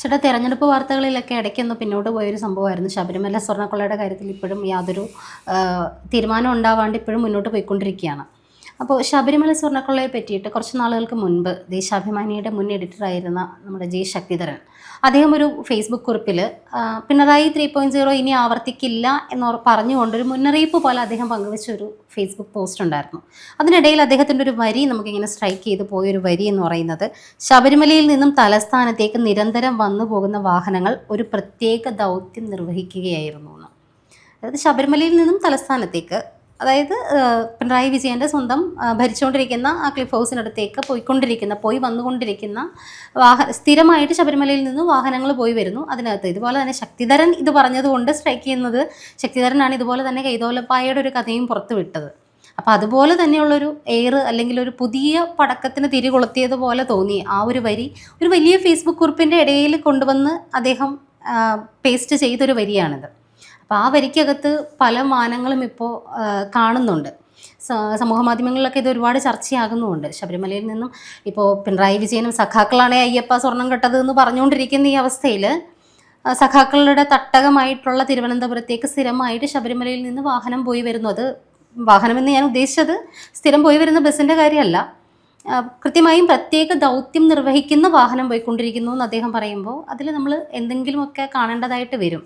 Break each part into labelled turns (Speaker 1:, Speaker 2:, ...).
Speaker 1: ചേട്ടാ തെരഞ്ഞെടുപ്പ് വാർത്തകളിലൊക്കെ ഇടയ്ക്കൊന്ന് പിന്നോട്ട് പോയൊരു സംഭവമായിരുന്നു. ശബരിമല സ്വർണക്കൊള്ളയുടെ കാര്യത്തിൽ ഇപ്പോഴും യാതൊരു തീരുമാനം ഉണ്ടാവാണ്ട് ഇപ്പോഴും മുന്നോട്ട് പോയിക്കൊണ്ടിരിക്കുകയാണ്. അപ്പോൾ ശബരിമല സ്വർണക്കൊള്ളയെ പറ്റിയിട്ട് കുറച്ച് നാളുകൾക്ക് മുൻപ് ദേശാഭിമാനിയുടെ മുൻ എഡിറ്ററായിരുന്ന നമ്മുടെ ജെ ശക്തിധരൻ. അദ്ദേഹം ഒരു ഫേസ്ബുക്ക് കുറിപ്പിൽ പിണറായി ത്രീ പോയിന്റ് സീറോ ഇനി ആവർത്തിക്കില്ല എന്ന് പറഞ്ഞുകൊണ്ടൊരു മുന്നറിയിപ്പ് പോലെ അദ്ദേഹം പങ്കുവച്ച ഒരു ഫേസ്ബുക്ക് പോസ്റ്റ് ഉണ്ടായിരുന്നു. അതിനിടയിൽ അദ്ദേഹത്തിന്റെ ഒരു വരി നമുക്കിങ്ങനെ സ്ട്രൈക്ക് ചെയ്ത് പോയൊരു വരി എന്ന് പറയുന്നത് ശബരിമലയിൽ നിന്നും തലസ്ഥാനത്തേക്ക് നിരന്തരം വന്നു പോകുന്ന വാഹനങ്ങൾ ഒരു പ്രത്യേക ദൗത്യം നിർവഹിക്കുകയായിരുന്നു എന്ന്. അതായത് ശബരിമലയിൽ നിന്നും തലസ്ഥാനത്തേക്ക് അതായത് പിണറായി വിജയന്റെ സ്വന്തം ഭരിച്ചുകൊണ്ടിരിക്കുന്ന ആ ക്ലിഫ് ഹൗസിനടുത്തേക്ക് പോയിക്കൊണ്ടിരിക്കുന്ന പോയി വന്നുകൊണ്ടിരിക്കുന്ന വാഹ സ്ഥിരമായിട്ട് ശബരിമലയിൽ നിന്ന് വാഹനങ്ങൾ പോയി വരുന്നു. അതിനകത്ത് ഇതുപോലെ തന്നെ ശക്തിധരൻ ഇത് പറഞ്ഞതുകൊണ്ട് സ്ട്രൈക്ക് ചെയ്യുന്നത് ശക്തിധരനാണ് ഇതുപോലെ തന്നെ കൈതോലപ്പായയുടെ ഒരു കഥയും പുറത്തുവിട്ടത് അപ്പോൾ അതുപോലെ തന്നെയുള്ളൊരു എയർ അല്ലെങ്കിൽ ഒരു പുതിയ പടക്കത്തിന് തിരി കൊളുത്തിയതുപോലെ തോന്നി. ആ ഒരു വരി ഒരു വലിയ ഫേസ്ബുക്ക് കുറിപ്പിന്റെ ഇടയിൽ കൊണ്ടുവന്ന് അദ്ദേഹം പേസ്റ്റ് ചെയ്തൊരു വരിയാണിത്. അപ്പോൾ ആ വരിക്കകത്ത് പല മാനങ്ങളും ഇപ്പോൾ കാണുന്നുണ്ട്. സമൂഹ മാധ്യമങ്ങളിലൊക്കെ ഇത് ഒരുപാട് ചർച്ചയാകുന്നുമുണ്ട്. ശബരിമലയിൽ നിന്നും ഇപ്പോൾ പിണറായി വിജയനും സഖാക്കളാണ് അയ്യപ്പ സ്വർണം കെട്ടത് എന്ന് പറഞ്ഞുകൊണ്ടിരിക്കുന്ന ഈ അവസ്ഥയിൽ സഖാക്കളുടെ തട്ടകമായിട്ടുള്ള തിരുവനന്തപുരത്തേക്ക് സ്ഥിരമായിട്ട് ശബരിമലയിൽ നിന്ന് വാഹനം പോയി വരുന്നു. അത് വാഹനമെന്ന് ഞാൻ ഉദ്ദേശിച്ചത് സ്ഥിരം പോയി വരുന്ന ബസ്സിന്റെ കാര്യമല്ല. കൃത്യമായും പ്രത്യേക ദൗത്യം നിർവഹിക്കുന്ന വാഹനം പോയിക്കൊണ്ടിരിക്കുന്നു എന്ന് അദ്ദേഹം പറയുമ്പോൾ അതിൽ നമ്മൾ എന്തെങ്കിലുമൊക്കെ കാണേണ്ടതായിട്ട് വരും.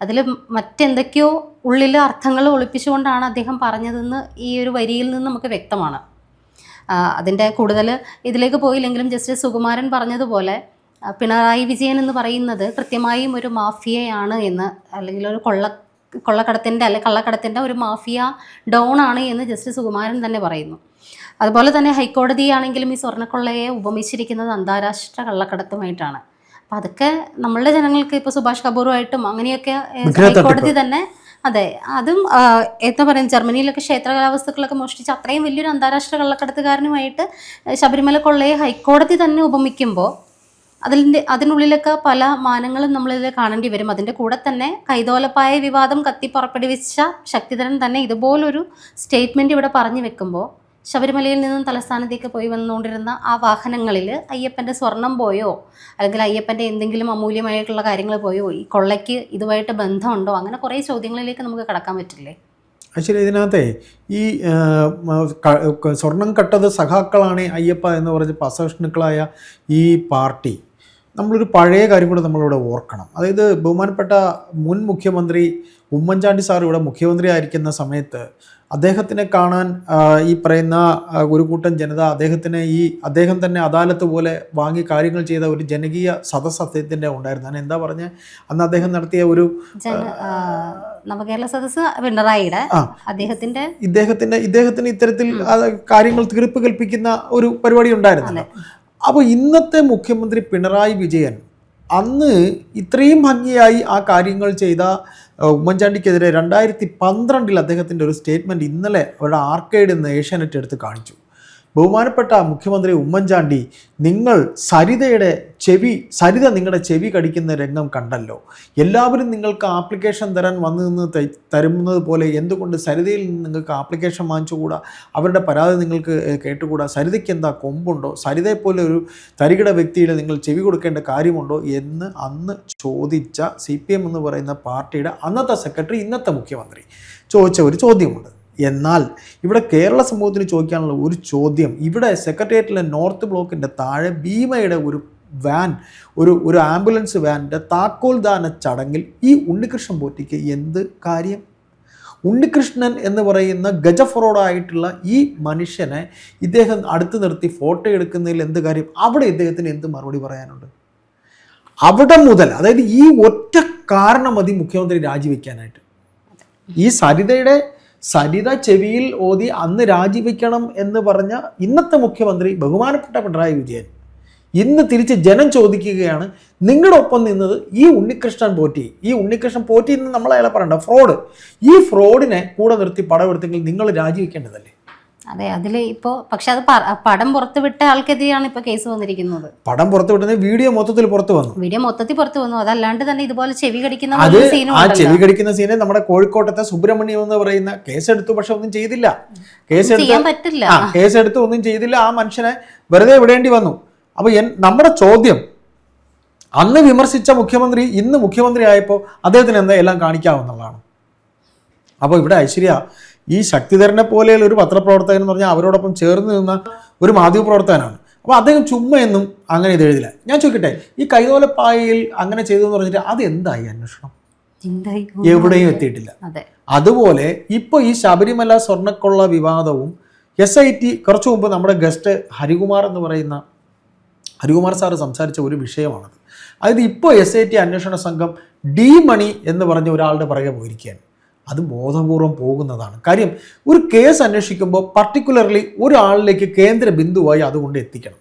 Speaker 1: അതിൽ മറ്റെന്തൊക്കെയോ ഉള്ളിൽ അർത്ഥങ്ങൾ ഒളിപ്പിച്ചുകൊണ്ടാണ് അദ്ദേഹം പറഞ്ഞതെന്ന് ഈ ഒരു വരിയിൽ നിന്ന് നമുക്ക് വ്യക്തമാണ്. അതിന്റെ കൂടുതൽ ഇതിലേക്ക് പോയില്ലെങ്കിലും ജസ്റ്റിസ് സുകുമാരൻ പറഞ്ഞതുപോലെ പിണറായി വിജയൻ എന്ന് പറയുന്നത് കൃത്യമായും ഒരു മാഫിയയാണ് എന്ന് അല്ലെങ്കിൽ ഒരു കൊള്ള കൊള്ളക്കടത്തിന്റെ അല്ലെ കള്ളക്കടത്തിന്റെ ഒരു മാഫിയ ഡോൺ ആണ് എന്ന് ജസ്റ്റിസ് സുകുമാരൻ തന്നെ പറയുന്നു. അതുപോലെ തന്നെ ഹൈക്കോടതിയാണെങ്കിലും ഈ സ്വർണക്കൊള്ളയെ ഉപമിച്ചിരിക്കുന്നത് അന്താരാഷ്ട്ര കള്ളക്കടത്തുമായിട്ടാണ്. അപ്പം അതൊക്കെ നമ്മളുടെ ജനങ്ങൾക്ക് ഇപ്പോൾ സുഭാഷ് കപൂറുമായിട്ടും അങ്ങനെയൊക്കെ ഹൈക്കോടതി തന്നെ അതെ അതും എന്താ പറയുക ജർമ്മനിയിലൊക്കെ ക്ഷേത്ര കലാവസ്തുക്കളൊക്കെ മോഷ്ടിച്ച് അത്രയും വലിയൊരു അന്താരാഷ്ട്ര കള്ളക്കടത്തുകാരനുമായിട്ട് ശബരിമല കൊള്ളയെ ഹൈക്കോടതി തന്നെ ഉപമിക്കുമ്പോൾ അതിന്റെ അതിനുള്ളിലൊക്കെ പല മാനങ്ങളും നമ്മളിൽ കാണേണ്ടി വരും. അതിന്റെ കൂടെ തന്നെ കൈതോലപ്പായ വിവാദം കത്തി പുറപ്പെടുവിച്ച ശക്തിധരൻ തന്നെ ഇതുപോലൊരു സ്റ്റേറ്റ്മെന്റ് ഇവിടെ പറഞ്ഞു വെക്കുമ്പോൾ ശബരിമലയിൽ നിന്നും തലസ്ഥാനത്തേക്ക് പോയി വന്നുകൊണ്ടിരുന്ന ആ വാഹനങ്ങളിൽ അയ്യപ്പന്റെ സ്വർണം പോയോ? അല്ലെങ്കിൽ അയ്യപ്പന്റെ എന്തെങ്കിലും അമൂല്യമായിട്ടുള്ള കാര്യങ്ങൾ പോയോ? ഈ കൊള്ളയ്ക്ക് ഇതുമായിട്ട് ബന്ധമുണ്ടോ? അങ്ങനെ കുറേ ചോദ്യങ്ങളിലേക്ക് നമുക്ക് കടക്കാൻ പറ്റില്ലേ?
Speaker 2: ആക്ച്വലി ഇതിനകത്തെ ഈ സ്വർണം കട്ടത് സഖാക്കളാണ് അയ്യപ്പ എന്ന് പറഞ്ഞ പസഹിഷ്ണുക്കളായ ഈ പാർട്ടി. നമ്മളൊരു പഴയ കാര്യം കൂടെ നമ്മളിവിടെ ഓർക്കണം. അതായത് ബഹുമാനപ്പെട്ട മുൻ മുഖ്യമന്ത്രി ഉമ്മൻചാണ്ടി സാർ ഇവിടെ മുഖ്യമന്ത്രി ആയിരിക്കുന്ന സമയത്ത് അദ്ദേഹത്തിനെ കാണാൻ ഈ പറയുന്ന ഒരു കൂട്ടം ജനത അദ്ദേഹത്തിനെ ഈ അദ്ദേഹം തന്നെ അദാലത്ത് പോലെ വാങ്ങി കാര്യങ്ങൾ ചെയ്ത ഒരു ജനകീയ സദസ് അദ്ദേഹത്തിന്റെ ഉണ്ടായിരുന്നു. ഞാൻ എന്താ പറഞ്ഞ? അന്ന് അദ്ദേഹം നടത്തിയ ഒരു
Speaker 1: നവകേരള പിണറായിയുടെ. അദ്ദേഹത്തിന്റെ
Speaker 2: ഇദ്ദേഹത്തിന്റെ ഇദ്ദേഹത്തിന് ഇത്തരത്തിൽ കാര്യങ്ങൾ തീർപ്പ് കൽപ്പിക്കുന്ന ഒരു പരിപാടി ഉണ്ടായിരുന്നു അപ്പോൾ ഇന്നത്തെ മുഖ്യമന്ത്രി പിണറായി വിജയൻ അന്ന് ഇത്രയും ഭംഗിയായി ആ കാര്യങ്ങൾ ചെയ്ത ഉമ്മൻചാണ്ടിക്കെതിരെ രണ്ടായിരത്തി പന്ത്രണ്ടിൽ അദ്ദേഹത്തിന്റെ ഒരു സ്റ്റേറ്റ്മെന്റ് ഇന്നലെ അവരുടെ ആർക്കേഡ് എന്ന് ഏഷ്യാനെറ്റ് എടുത്ത് കാണിച്ചു. ബഹുമാനപ്പെട്ട മുഖ്യമന്ത്രി ഉമ്മൻചാണ്ടി നിങ്ങൾ സരിതയുടെ ചെവി സരിത നിങ്ങളുടെ ചെവി കടിക്കുന്ന രംഗം കണ്ടല്ലോ. എല്ലാവരും നിങ്ങൾക്ക് ആപ്ലിക്കേഷൻ തരാൻ വന്നു നിന്ന് തരുന്നത് പോലെ എന്തുകൊണ്ട് സരിതയിൽ നിന്ന് നിങ്ങൾക്ക് ആപ്ലിക്കേഷൻ വാങ്ങിച്ചുകൂടാ? അവരുടെ പരാതി നിങ്ങൾക്ക് കേട്ടുകൂടാ? സരിതയ്ക്ക് എന്താ കൊമ്പുണ്ടോ? സരിതയെപ്പോലെ ഒരു തരികിട വ്യക്തിയുടെ നിങ്ങൾ ചെവി കൊടുക്കേണ്ട കാര്യമുണ്ടോ എന്ന് അന്ന് ചോദിച്ച സി എന്ന് പറയുന്ന പാർട്ടിയുടെ അന്നത്തെ സെക്രട്ടറി ഇന്നത്തെ മുഖ്യമന്ത്രി ചോദിച്ച ഒരു ചോദ്യമുണ്ട്. എന്നാൽ ഇവിടെ കേരള സമൂഹത്തിന് ചോദിക്കാനുള്ള ഒരു ചോദ്യം ഇവിടെ സെക്രട്ടേറിയറ്റിലെ നോർത്ത് ബ്ലോക്കിന്റെ താഴെ ഭീമയുടെ ഒരു വാൻ ഒരു ഒരു ആംബുലൻസ് വാനിന്റെ താക്കോൽദാന ചടങ്ങിൽ ഈ ഉണ്ണികൃഷ്ണൻ പോറ്റിക്ക് എന്ത് കാര്യം? ഉണ്ണികൃഷ്ണൻ എന്ന് പറയുന്ന ഗജഫറോഡായിട്ടുള്ള ഈ മനുഷ്യനെ ഇദ്ദേഹം അടുത്ത് നിർത്തി ഫോട്ടോ എടുക്കുന്നതിൽ എന്ത് കാര്യം? അവിടെ ഇദ്ദേഹത്തിന് എന്ത് മറുപടി പറയാനുണ്ട്? അവിടെ മുതൽ അതായത് ഈ ഒറ്റ കാരണം മതി മുഖ്യമന്ത്രി രാജിവെക്കാനായിട്ട്. ഈ സരിതയുടെ സരിത ചെവിയിൽ ഓതി അന്ന് രാജിവെക്കണം എന്ന് പറഞ്ഞ ഇന്നത്തെ മുഖ്യമന്ത്രി ബഹുമാനപ്പെട്ട പിണറായി വിജയൻ ഇന്ന് തിരിച്ച് ജനം ചോദിക്കുകയാണ് നിങ്ങളുടെ ഒപ്പം നിന്നത് ഈ ഉണ്ണികൃഷ്ണൻ പോറ്റി. ഈ ഉണ്ണികൃഷ്ണൻ പോറ്റി എന്ന് നമ്മളയാളെ പറയണ്ട ഫ്രോഡ്. ഈ ഫ്രോഡിനെ കൂടെ നിർത്തി പടമെടുത്തെങ്കിൽ നിങ്ങൾ രാജിവെക്കേണ്ടതല്ലേ?
Speaker 1: അതെ അതിൽ ഇപ്പോൾ പക്ഷെ അത് പടം പുറത്തു വിട്ട ആൾക്കെതിരെയാണ് ഇപ്പോൾ കേസ് വന്നിരിക്കുന്നത്.
Speaker 2: പടം പുറത്തു വിട്ടത് വീഡിയോ മൊത്തത്തിൽ പുറത്തു വന്നു.
Speaker 1: വീഡിയോ മൊത്തത്തിൽ പുറത്തു വന്നു. അതല്ലാണ്ട് തന്നെ ഇതുപോലെ ചെവി കടിക്കുന്ന
Speaker 2: അത് ആ ചെവി കടിക്കുന്ന സീനെ നമ്മുടെ കോഴിക്കോട്ടത്തെ സുബ്രഹ്മണ്യം എന്ന് പറയുന്ന കേസ് എടുത്തു പക്ഷെ ഒന്നും ചെയ്തില്ല. കേസെടുത്ത്
Speaker 1: ചെയ്യാൻ പറ്റില്ല.
Speaker 2: ആ എടുത്തു ഒന്നും ചെയ്തില്ല. ആ മനുഷ്യനെ വെറുതെ വിടേണ്ടി വന്നു. അപ്പോൾ നമ്മുടെ ചോദ്യം അന്ന് വിമർശിച്ച മുഖ്യമന്ത്രി ഇന്ന് മുഖ്യമന്ത്രി ആയപ്പോൾ അദ്ദേഹത്തിന് എന്താ എല്ലാം കാണിക്കാവുന്നതാണ്? അപ്പോൾ ഇവിടെ ഐശ്വര്യ ഈ ശക്തിധരനെ പോലെയുള്ള ഒരു പത്രപ്രവർത്തകൻ എന്ന് പറഞ്ഞാൽ അവരോടൊപ്പം ചേർന്ന് നിന്ന ഒരു മാധ്യമപ്രവർത്തകനാണ്. അപ്പോൾ അദ്ദേഹം ചുമ്മയൊന്നും അങ്ങനെ ഇത് എഴുതില്ല. ഞാൻ ചോദിക്കട്ടെ ഈ കൈതോലപ്പായയിൽ അങ്ങനെ ചെയ്തു എന്ന് പറഞ്ഞിട്ട് അത് എന്തായി അന്വേഷണം? എവിടെയും എത്തിയിട്ടില്ല.
Speaker 1: അതെ.
Speaker 2: അതുപോലെ ഇപ്പോൾ ഈ ശബരിമല സ്വർണക്കൊള്ള വിവാദവും എസ് ഐ ടി കുറച്ചു മുമ്പ് നമ്മുടെ ഗസ്റ്റ് ഹരികുമാർ എന്ന് പറയുന്ന ഹരികുമാർ സാറ് സംസാരിച്ച ഒരു വിഷയമാണത്. അതായത് ഇപ്പോൾ എസ് ഐ ടി അന്വേഷണ സംഘം ഡി മണി എന്ന് പറഞ്ഞ ഒരാളുടെ പുറകെ പോയിരിക്കുകയാണ്. അത് ബോധപൂർവം പോകുന്നതാണ്. കാര്യം ഒരു കേസ് അന്വേഷിക്കുമ്പോൾ പർട്ടിക്കുലർലി ഒരാളിലേക്ക് കേന്ദ്ര ബിന്ദുവായി അതുകൊണ്ട് എത്തിക്കണം.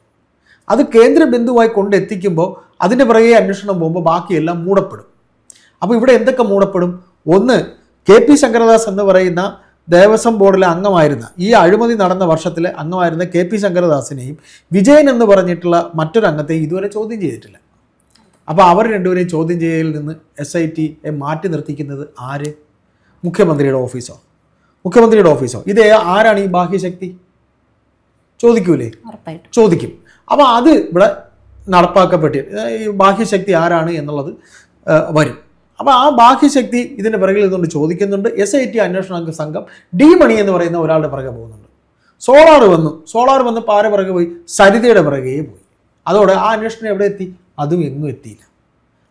Speaker 2: അത് കേന്ദ്ര ബിന്ദുവായി കൊണ്ടെത്തിക്കുമ്പോൾ അതിന്റെ പുറകെ അന്വേഷണം പോകുമ്പോൾ ബാക്കിയെല്ലാം മൂടപ്പെടും. അപ്പോൾ ഇവിടെ എന്തൊക്കെ മൂടപ്പെടും? ഒന്ന് കെ പി ശങ്കരദാസ് എന്ന് പറയുന്ന ദേവസ്വം ബോർഡിലെ അംഗമായിരുന്ന ഈ അഴിമതി നടന്ന വർഷത്തിൽ അംഗമായിരുന്ന കെ പി ശങ്കരദാസിനെയും വിജയൻ എന്ന് പറഞ്ഞിട്ടുള്ള മറ്റൊരു അംഗത്തെയും ഇതുവരെ ചോദ്യം ചെയ്തിട്ടില്ല. അപ്പോൾ അവർ രണ്ടുപേരെയും ചോദ്യം ചെയ്യലിൽ നിന്ന് എസ് ഐ ടി മാറ്റി നിർത്തിക്കുന്നത് ആര്? മുഖ്യമന്ത്രിയുടെ ഓഫീസോ? മുഖ്യമന്ത്രിയുടെ ഓഫീസോ? ഇത് ആരാണ് ഈ ബാഹ്യശക്തി? ചോദിക്കൂലേ? ചോദിക്കും. അപ്പോൾ അത് ഇവിടെ നടപ്പാക്കപ്പെട്ടി ഈ ബാഹ്യശക്തി ആരാണ് എന്നുള്ളത് വരും. അപ്പോൾ ആ ബാഹ്യശക്തി ഇതിന്റെ പിറകിൽ നിന്നുകൊണ്ട് ചോദിക്കുന്നുണ്ട്. എസ് ഐ ടി അന്വേഷണ സംഘം ഡി മണി എന്ന് പറയുന്ന ഒരാളുടെ പിറകെ പോകുന്നുണ്ട്. സോളാർ വന്നു. സോളാർ വന്ന് പാര പിറകെ പോയി സരിതയുടെ പിറകെ പോയി. അതോടെ ആ അന്വേഷണം എവിടെ എത്തി? അതും എങ്ങും എത്തിയില്ല.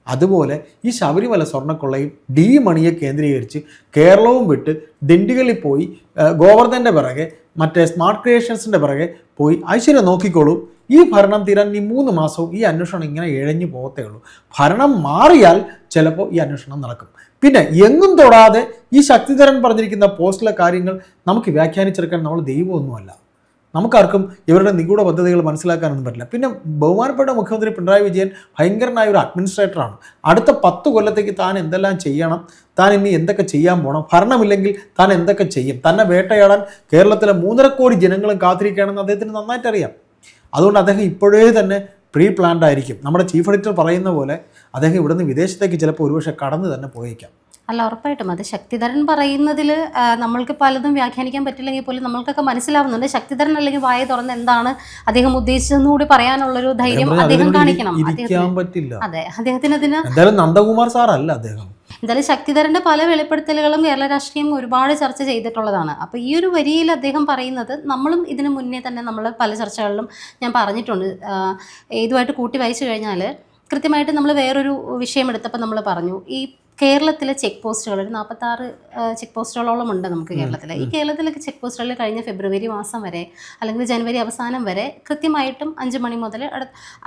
Speaker 2: അതുപോലെ ഈ ശബരിമല സ്വർണക്കൊള്ളയും ഡി മണിയെ കേന്ദ്രീകരിച്ച് കേരളവും വിട്ട് ദിണ്ടികളിൽ പോയി ഗോവർദ്ധന്റെ പിറകെ മറ്റേ സ്മാർട്ട് ക്രിയേഷൻസിന്റെ പിറകെ പോയി. ഐശ്വര്യം നോക്കിക്കോളൂ. ഈ ഭരണം തീരാൻ ഈ മൂന്ന് മാസവും ഈ അന്വേഷണം ഇങ്ങനെ ഇഴഞ്ഞു പോകത്തേ ഉള്ളൂ. ഭരണം മാറിയാൽ ചിലപ്പോൾ ഈ അന്വേഷണം നടക്കും. പിന്നെ എങ്ങും തൊടാതെ ഈ ശക്തിധരൻ പറഞ്ഞിരിക്കുന്ന പോസ്റ്റിലെ കാര്യങ്ങൾ നമുക്ക് വ്യാഖ്യാനിച്ചെടുക്കാൻ നമ്മൾ ദൈവമൊന്നുമല്ല. നമുക്കാർക്കും ഇവരുടെ നിഗൂഢ പദ്ധതികൾ മനസ്സിലാക്കാനൊന്നും പറ്റില്ല. പിന്നെ ബഹുമാനപ്പെട്ട മുഖ്യമന്ത്രി പിണറായി വിജയൻ ഭയങ്കരനായ ഒരു അഡ്മിനിസ്ട്രേറ്ററാണ് അടുത്ത പത്ത് കൊല്ലത്തേക്ക് താൻ എന്തെല്ലാം ചെയ്യണം താൻ ഇനി എന്തൊക്കെ ചെയ്യാൻ പോകണം ഭരണമില്ലെങ്കിൽ താൻ എന്തൊക്കെ ചെയ്യും തന്നെ വേട്ടയാടാൻ കേരളത്തിലെ മൂന്നര കോടി ജനങ്ങളും കാത്തിരിക്കുകയാണെന്ന് അദ്ദേഹത്തിന് നന്നായിട്ട് അറിയാം. അതുകൊണ്ട് അദ്ദേഹം ഇപ്പോഴേ തന്നെ പ്രീ പ്ലാൻഡ് ആയിരിക്കും. നമ്മുടെ ചീഫ് എഡിറ്റർ പറയുന്ന പോലെ അദ്ദേഹം ഇവിടുന്ന് വിദേശത്തേക്ക് ചിലപ്പോൾ ഒരുപക്ഷെ കടന്നു തന്നെ പോയേക്കാം.
Speaker 1: അല്ല ഉറപ്പായിട്ടും. അത് ശക്തിധരൻ പറയുന്നതിൽ നമ്മൾക്ക് പലതും വ്യാഖ്യാനിക്കാൻ പറ്റില്ലെങ്കിൽ പോലും നമ്മൾക്കൊക്കെ മനസ്സിലാവുന്നുണ്ട്. ശക്തിധരൻ അല്ലെങ്കിൽ വായ തുറന്ന് എന്താണ് അദ്ദേഹം ഉദ്ദേശിച്ചതെന്ന് കൂടി പറയാനുള്ളൊരു ധൈര്യം
Speaker 2: അദ്ദേഹം
Speaker 1: കാണിക്കണം. അതെ അദ്ദേഹത്തിന് അതിന്
Speaker 2: നന്ദകുമാർ നന്ദകുമാർ സാറല്ല അദ്ദേഹം.
Speaker 1: എന്തായാലും ശക്തിധരന്റെ പല വെളിപ്പെടുത്തലുകളും കേരള രാഷ്ട്രീയം ഒരുപാട് ചർച്ച ചെയ്തിട്ടുള്ളതാണ്. അപ്പോൾ ഈ ഒരു വരിയിൽ അദ്ദേഹം പറയുന്നത് നമ്മളും ഇതിനു മുന്നേ തന്നെ നമ്മൾ പല ചർച്ചകളിലും ഞാൻ പറഞ്ഞിട്ടുണ്ട്. ഇതുമായിട്ട് കൂട്ടി വായിച്ചു കഴിഞ്ഞാൽ കൃത്യമായിട്ട് നമ്മൾ വേറൊരു വിഷയം എടുത്തപ്പോൾ നമ്മൾ പറഞ്ഞു ഈ കേരളത്തിലെ ചെക്ക് പോസ്റ്റുകൾ ഒരു നാൽപ്പത്താറ് ചെക്ക് പോസ്റ്റുകളോളം ഉണ്ട് നമുക്ക് കേരളത്തിൽ ഈ കേരളത്തിലൊക്കെ ചെക്ക് പോസ്റ്റുകളിൽ കഴിഞ്ഞ ഫെബ്രുവരി മാസം വരെ അല്ലെങ്കിൽ ജനുവരി അവസാനം വരെ കൃത്യമായിട്ടും അഞ്ച് മണി മുതൽ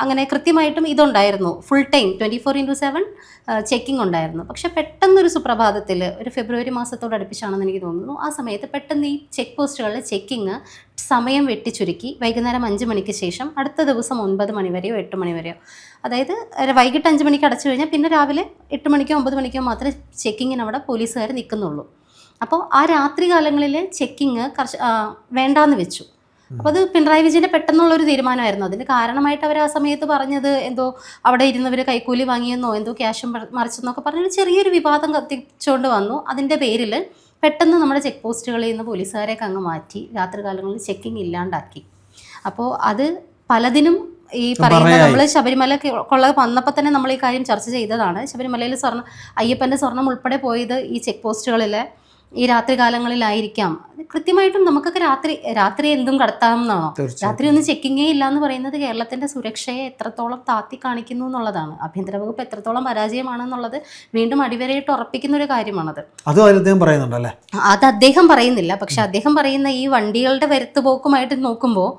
Speaker 1: അങ്ങനെ കൃത്യമായിട്ടും ഇതുണ്ടായിരുന്നു. Full time twenty four into seven checking ഉണ്ടായിരുന്നു. പക്ഷെ പെട്ടെന്നൊരു സുപ്രഭാതത്തിൽ ഒരു ഫെബ്രുവരി മാസത്തോട് അടുപ്പിച്ചാണെന്ന് എനിക്ക് തോന്നുന്നു. ആ സമയത്ത് പെട്ടെന്ന് ഈ ചെക്ക് പോസ്റ്റുകളിലെ ചെക്കിങ് സമയം വെട്ടിച്ചുരുക്കി വൈകുന്നേരം അഞ്ച് മണിക്ക് ശേഷം അടുത്ത ദിവസം ഒൻപത് മണിവരെയോ എട്ട് മണിവരെയോ അതായത് വൈകിട്ട് അഞ്ച് മണിക്ക് അടച്ചു കഴിഞ്ഞാൽ പിന്നെ രാവിലെ എട്ട് മണിക്കോ ഒമ്പത് മണിക്കോ മാത്രമേ ചെക്കിങ്ങിന് അവിടെ പോലീസുകാർ നിൽക്കുന്നുള്ളൂ. അപ്പോൾ ആ രാത്രി കാലങ്ങളിൽ ചെക്കിങ് കർശ വേണ്ടാന്ന് വെച്ചു. അപ്പോൾ അത് പിണറായി വിജയന്റെ പെട്ടെന്നുള്ളൊരു തീരുമാനമായിരുന്നു. അതിന് കാരണമായിട്ട് അവർ ആ സമയത്ത് പറഞ്ഞത് എന്തോ അവിടെ ഇരുന്നവർ കൈക്കൂലി വാങ്ങിയെന്നോ എന്തോ ക്യാഷും മറിച്ചെന്നൊക്കെ പറഞ്ഞൊരു ചെറിയൊരു വിവാദം കത്തിച്ചുകൊണ്ട് വന്നു. അതിന്റെ പേരിൽ പെട്ടെന്ന് നമ്മുടെ ചെക്ക് പോസ്റ്റുകളിൽ നിന്ന് പോലീസുകാരെയൊക്കെ അങ്ങ് മാറ്റി രാത്രികാലങ്ങളിൽ ചെക്കിംഗ് ഇല്ലാണ്ടാക്കി. അപ്പോൾ അത് പലതിനും ഈ പറയുന്ന നമ്മൾ ശബരിമല കൊള്ള വന്നപ്പോൾ തന്നെ നമ്മൾ ഈ കാര്യം ചർച്ച ചെയ്തതാണ്. ശബരിമലയിൽ സ്വർണം അയ്യപ്പന്റെ സ്വർണം ഉൾപ്പെടെ പോയത് ഈ ചെക്ക് പോസ്റ്റുകളിൽ ഈ രാത്രി കാലങ്ങളിലായിരിക്കാം. കൃത്യമായിട്ടും നമുക്കൊക്കെ രാത്രി രാത്രി എന്തും കടത്താമെന്നാണോ
Speaker 2: എന്നാണോ
Speaker 1: രാത്രി ഒന്നും ചെക്കിങ്ങേ ഇല്ല എന്ന് പറയുന്നത് കേരളത്തിന്റെ സുരക്ഷയെ എത്രത്തോളം താത്തി കാണിക്കുന്നു എന്നുള്ളതാണ്. ആഭ്യന്തര വകുപ്പ് എത്രത്തോളം പരാജയമാണെന്നുള്ളത് വീണ്ടും അടിവരയിട്ട് ഉറപ്പിക്കുന്ന ഒരു കാര്യമാണത്.
Speaker 2: അത് അദ്ദേഹം പറയുന്നുണ്ടല്ലേ?
Speaker 1: അത് അദ്ദേഹം പറയുന്നില്ല. പക്ഷെ അദ്ദേഹം പറയുന്ന ഈ വണ്ടികളുടെ വരുത്തുപോക്കുമായിട്ട് നോക്കുമ്പോൾ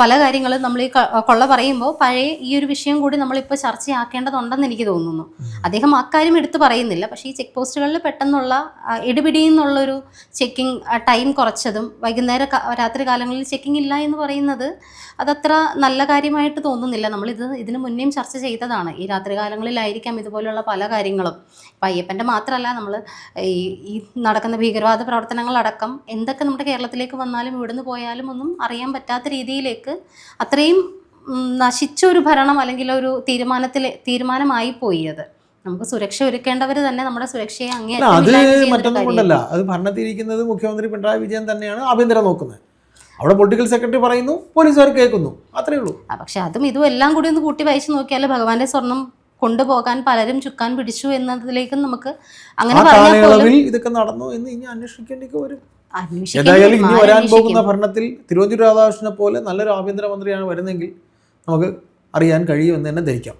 Speaker 1: പല കാര്യങ്ങളും നമ്മൾ ഈ കൊള്ള പറയുമ്പോൾ പഴയ ഈ ഒരു വിഷയം കൂടി നമ്മളിപ്പോൾ ചർച്ചയാക്കേണ്ടതുണ്ടെന്ന് എനിക്ക് തോന്നുന്നു. അദ്ദേഹം അക്കാര്യം എടുത്തു പറയുന്നില്ല. പക്ഷേ ഈ ചെക്ക് പോസ്റ്റുകളിൽ പെട്ടെന്നുള്ള ആ, ഇടിപിടിയിൽ ചെക്കിങ് ടൈം കുറച്ചതും വൈകുന്നേര രാത്രി കാലങ്ങളിൽ ചെക്കിംഗ് ഇല്ല എന്ന് പറയുന്നത് അതത്ര നല്ല കാര്യമായിട്ട് തോന്നുന്നില്ല. നമ്മളിത് ഇതിനു മുന്നേയും ചർച്ച ചെയ്തതാണ്. ഈ രാത്രി കാലങ്ങളിലായിരിക്കാം ഇതുപോലെയുള്ള പല കാര്യങ്ങളും. ഇപ്പം അയ്യപ്പന്റെ മാത്രമല്ല നമ്മൾ ഈ ഈ നടക്കുന്ന ഭീകരവാദ പ്രവർത്തനങ്ങളടക്കം എന്തൊക്കെ നമ്മുടെ കേരളത്തിലേക്ക് വന്നാലും ഇവിടുന്ന് പോയാലും ഒന്നും അറിയാൻ പറ്റാത്ത രീതിയിലേക്ക് അത്രയും നശിച്ച ഒരു ഭരണം അല്ലെങ്കിൽ ഒരു തീരുമാനത്തിൽ തീരുമാനമായി പോയി അത്. നമുക്ക് സുരക്ഷ ഒരുക്കേണ്ടവർ തന്നെ നമ്മുടെ സുരക്ഷയെ അങ്ങേ
Speaker 2: അത് മറ്റൊന്നും കൊണ്ടല്ല. അത് ഭരണത്തിരിക്കുന്നത് മുഖ്യമന്ത്രി പിണറായി വിജയൻ തന്നെയാണ് ആഭ്യന്തരം നോക്കുന്നത്. അവിടെ പൊളിറ്റിക്കൽ സെക്രട്ടറി പറയുന്നു പോലീസുകാർ കേൾക്കുന്നു. അത്രേ ഉള്ളൂ.
Speaker 1: പക്ഷെ അതും ഇതും എല്ലാം കൂടി ഒന്ന് കൂട്ടി വായിച്ച് നോക്കിയാൽ ഭഗവാന്റെ സ്വർണം കൊണ്ടുപോകാൻ പലരും ചുക്കാൻ പിടിച്ചു എന്നതിലേക്ക് നമുക്ക് അങ്ങനെ
Speaker 2: കാലയളവിൽ ഇതൊക്കെ നടന്നു എന്ന് ഇനി അന്വേഷിക്കേണ്ടി വരും.
Speaker 1: എന്തായാലും
Speaker 2: ഏതായാലും ഇനി വരാൻ പോകുന്ന ഭരണത്തിൽ തിരുവഞ്ചൂർ രാധാകൃഷ്ണനെ പോലെ നല്ലൊരു ആഭ്യന്തരമന്ത്രിയാണ് വരുന്നതെങ്കിൽ നമുക്ക് അറിയാൻ കഴിയുമെന്ന് തന്നെ ധരിക്കാം.